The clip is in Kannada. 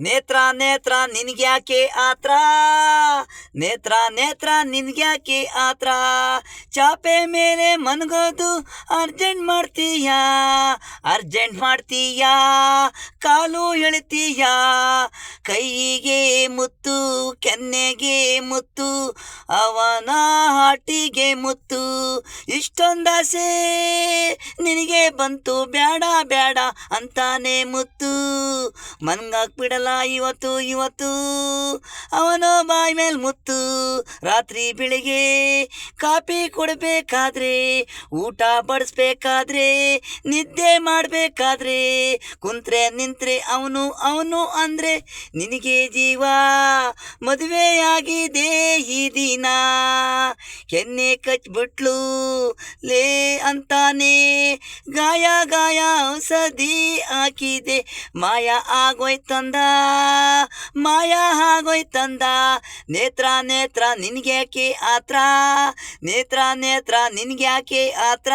ನೇತ್ರ ನೇತ್ರ ನಿನ್ಗ್ಯಾಕೆ ಆತ್ರ? ನೇತ್ರ ನೇತ್ರ ನಿನ್ಗ್ಯಾಕೆ ಆತ್ರ? ಚಾಪೆ ಮೇಲೆ ಮನ್ಗೋದು ಅರ್ಜೆಂಟ್ ಮಾಡ್ತೀಯಾ? ಅರ್ಜೆಂಟ್ ಮಾಡ್ತೀಯಾ? ಕಾಲು ಎಳಿತೀಯಾ? ಕೈಗೆ ಮುತ್ತು ಕೆನ್ನೆಗೆ ಮುತ್ತು, ಅವನ ಹಾಟಿಗೆ ಮುತ್ತು. ಇಷ್ಟೊಂದಾಸೆ ನಿನಗೆ ಬಂತು ಬೇಡ ಬೇಡ ಅಂತಾನೆ ಮುತ್ತು. ಮನ್ಗಾಕ್ ಬಿಡಲ್ಲ ಇವತ್ತು ಇವತ್ತು. ಅವನು ಬಾಯಿ ಮೇಲ್ ಮುತ್ತು. ರಾತ್ರಿ ಬೆಳಿಗ್ಗೆ ಕಾಪಿ ಕೊಡಬೇಕಾದ್ರೆ, ಊಟ ಬಡಿಸ್ಬೇಕಾದ್ರೆ, ನಿದ್ದೆ ಮಾಡಬೇಕಾದ್ರೆ, ಕುಂತ್ರೆ ನಿಂತ್ರೆ ಅವನು ಅವನು ಅಂದ್ರೆ, ನಿನಗೆ ಜೀವ ಮದುವೆಯಾಗಿದೆ ಈ ದಿನ. ಕೆನ್ನೆ ಕಚ್ಬಿಟ್ಲು ಲೇ ಅಂತಾನೆ, ಗಾಯ ಗಾಯ ಔಷಧಿ ಹಾಕಿದೆ, ಮಾಯ ಆಗೋಯ್ತಂದ. ಮಾಯ ಆಗೋಯ್ತಂದ ನೇತ್ರ ನೇತ್ರ ನಿನ್ಗ್ಯಾಕೆ ಆತ್ರ? ನೇತ್ರ ನೇತ್ರ ನಿನ್ಗ್ಯಾಕೆ ಆತ್ರ?